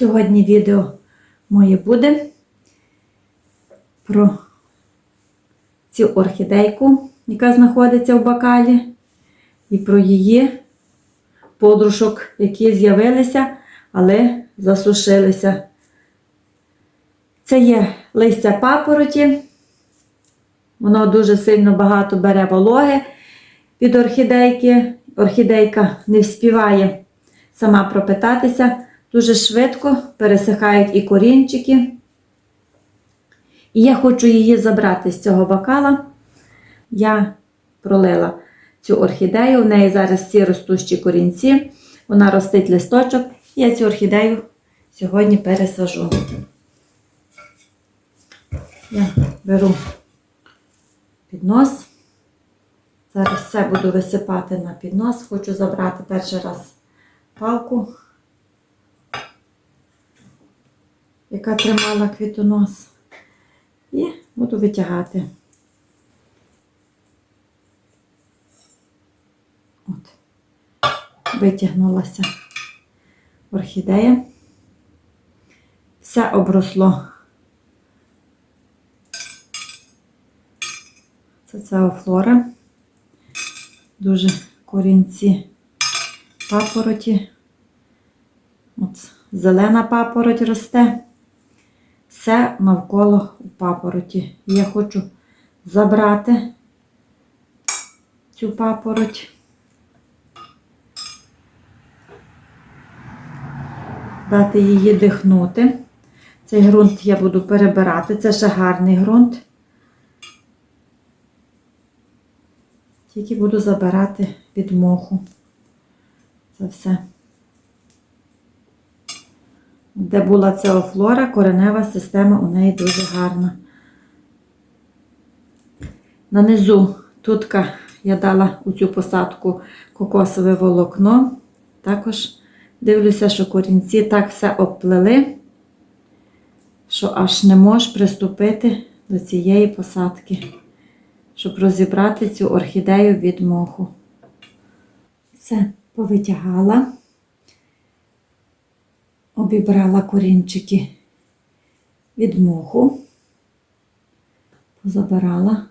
Сьогодні відео моє буде про цю орхідейку, яка знаходиться в бакалі, і про її подружок, які з'явилися, але засушилися. Це є листя папороті. Воно дуже сильно багато бере вологи від орхідейки. Орхідейка не вспіває сама пропитатися. Дуже швидко пересихають і корінчики. І я хочу її забрати з цього бакала. Я пролила цю орхідею. У неї зараз всі ростущі корінці. Вона ростить листочок. Я цю орхідею сьогодні пересажу. Я беру піднос. Зараз все буду висипати на піднос. Хочу забрати перший раз палку, яка тримала квітонос. І буду витягати. От. Витягнулася орхідея. Все обросло. Це цеофлора. Дуже корінці папороті. От зелена папороть росте. Все навколо у папороті. Я хочу забрати цю папороть. Дати її дихнути. Цей ґрунт я буду перебирати. Це ще гарний ґрунт. Тільки буду забирати від моху. Це все. Де була цеофлора, коренева система у неї дуже гарна. Нанизу тутка я дала у цю посадку кокосове волокно. Також дивлюся, що корінці так все обплели, що аж не можеш приступити до цієї посадки щоб розібрати цю орхідею від моху. Все, повитягала, обібрала корінчики від моху, позабирала.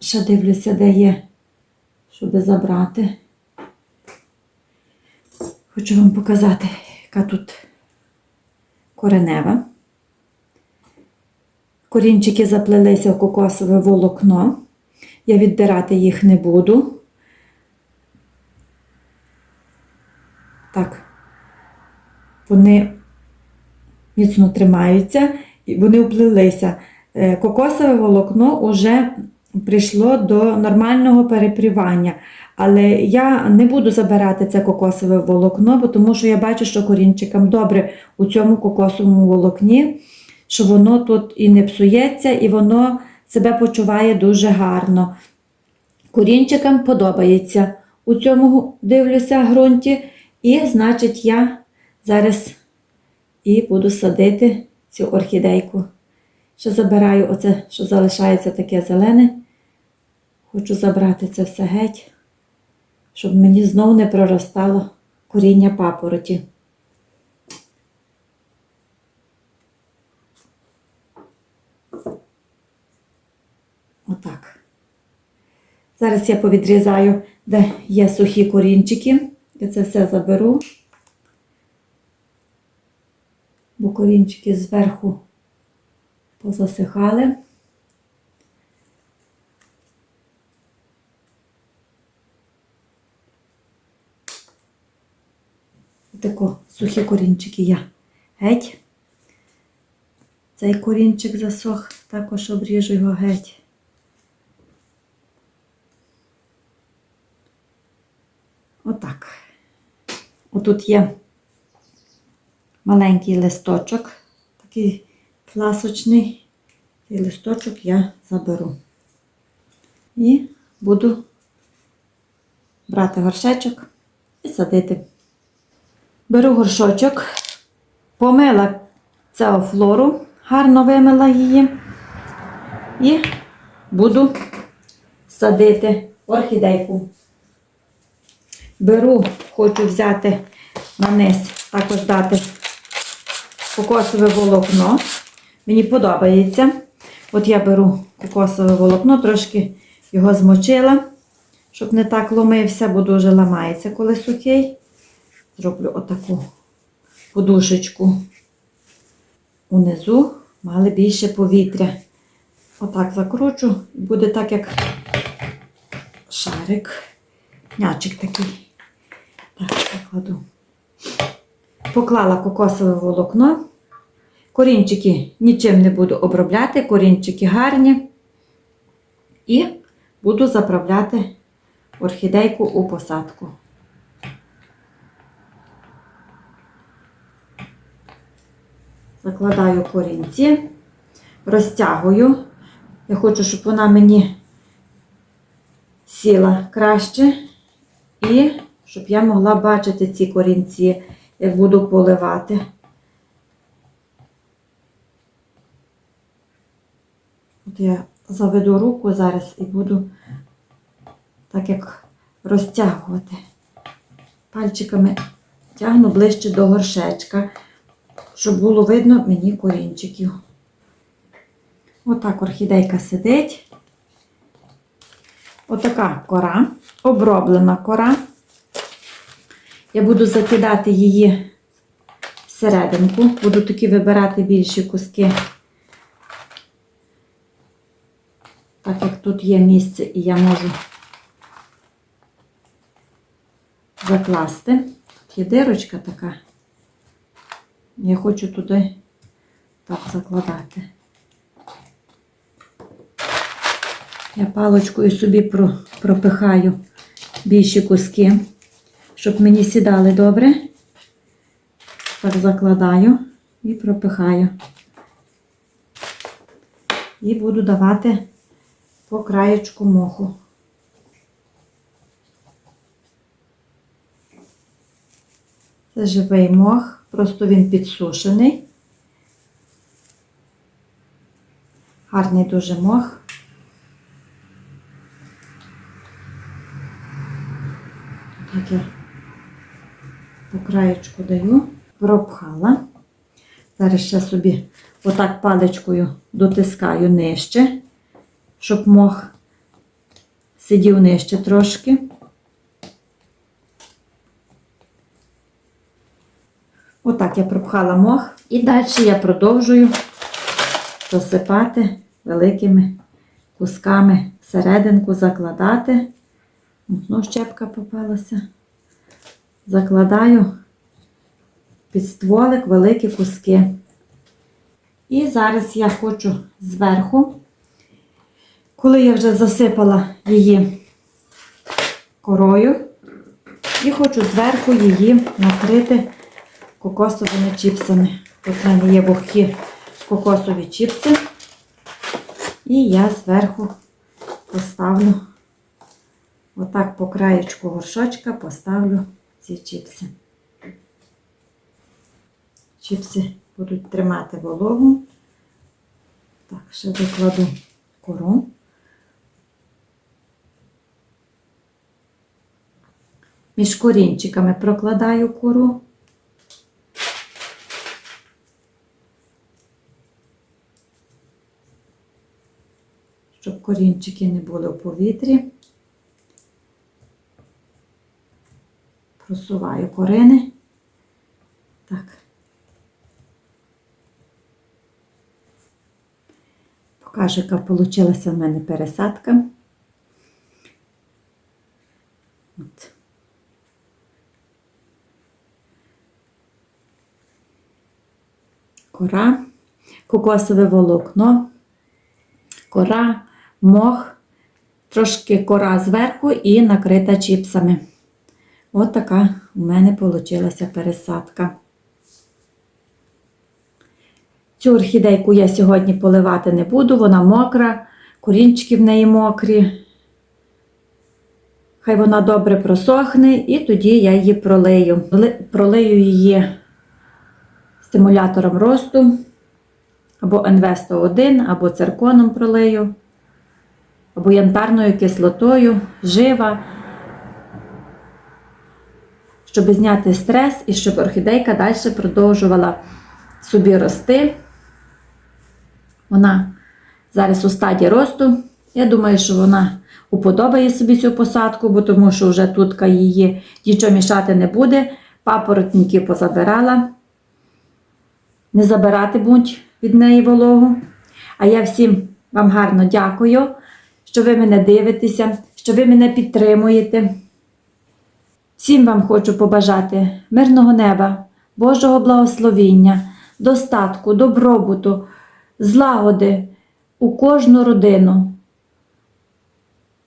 Ще дивлюся, де є, щоб забрати. Хочу вам показати, яка тут коренева. Корінчики заплелися в кокосове волокно. Я віддирати їх не буду. Так, вони міцно тримаються і вони вплилися. Е, Кокосове волокно вже прийшло до нормального перепрівання. Але я не буду забирати це кокосове волокно, бо тому що я бачу, що корінчикам добре у цьому кокосовому волокні що воно тут і не псується, і воно себе почуває дуже гарно. Корінчикам подобається у цьому дивлюся ґрунті. І, значить, я зараз і буду садити цю орхідейку. Ще забираю оце, що залишається таке зелене. Хочу забрати це все геть, щоб мені знову не проростало коріння папороті. Отак. Зараз я повідрізаю, де є сухі корінчики. Я це все заберу, бо корінчики зверху позасихали. Тако сухі корінчики я геть. Цей корінчик засох, також обріжу його геть. Отак. Отут є маленький листочок, такий пласочний. Цей листочок я заберу. І буду брати горшечок і садити. Беру горшочок, помила цеофлору, гарно вимила її і буду садити орхідейку. Беру, хочу взяти на низ також дати кокосове волокно. Мені подобається. От я беру кокосове волокно, трошки його змочила, щоб не так ломився, бо дуже ламається, коли сухий. Зроблю отаку подушечку. Унизу мали більше повітря. Отак закручу, буде так, як шарик. М'ячик такий. Так, покладу. Поклала кокосове волокно. Корінчики нічим не буду обробляти, корінчики гарні. І буду заправляти орхідейку у посадку. Закладаю корінці, розтягую. Я хочу, щоб вона мені сіла краще. І щоб я могла бачити ці корінці, як буду поливати. От я заведу руку зараз і буду так як розтягувати. Пальчиками тягну ближче до горшечка, щоб було видно мені корінчиків. Отак орхідейка сидить. Отака кора, оброблена кора. Я буду закидати її всерединку, буду такі вибирати більші куски. Так як тут є місце і я можу закласти. Тут є дирочка така. Я хочу туди так закладати. Я паличкою собі пропихаю більші куски, щоб мені сідали добре. Так закладаю і пропихаю. І буду давати по краєчку моху. Це живий мох, просто він підсушений. Гарний дуже мох. Так я по краєчку даю, пропхала. Зараз ще собі отак паличкою дотискаю нижче, щоб мох сидів нижче трошки. Отак я пропхала мох. І далі я продовжую засипати великими кусками всерединку, закладати. Ну, щепка попалася. Закладаю під стволик великі куски. І зараз я хочу зверху, коли я вже засипала її корою, і хочу зверху її накрити кокосовими чіпсами. Тут в мене є вогкі кокосові чіпси. І я зверху поставлю Отак по краєчку горшочка поставлю ці чіпси. Чіпси будуть тримати вологу. Так, ще докладу кору. Між корінчиками прокладаю кору. Щоб корінчики не були в повітрі. Просуваю корени. Так. Покажу, яка вийшла в мене пересадка. От. Кора, кокосове волокно, кора, мох, трошки кора зверху і накрита чіпсами. От у мене вийшла пересадка. Цю орхідейку я сьогодні поливати не буду, вона мокра, корінчики в неї мокрі. Хай вона добре просохне, і тоді я її пролию. Пролию її стимулятором росту, або НВ-101, або цирконом пролию, або янтарною кислотою, жива щоб зняти стрес і щоб орхідейка далі продовжувала собі рости. Вона зараз у стадії росту. Я думаю, що вона уподобає собі цю посадку, бо тому що вже тутка її нічого мішати не буде. Папоротники позабирала. Не забирати будь від неї вологу. А я всім вам гарно дякую, що ви мене дивитеся, що ви мене підтримуєте. Всім вам хочу побажати мирного неба, Божого благословіння, достатку, добробуту, злагоди у кожну родину.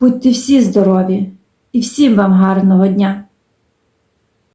Будьте всі здорові і всім вам гарного дня!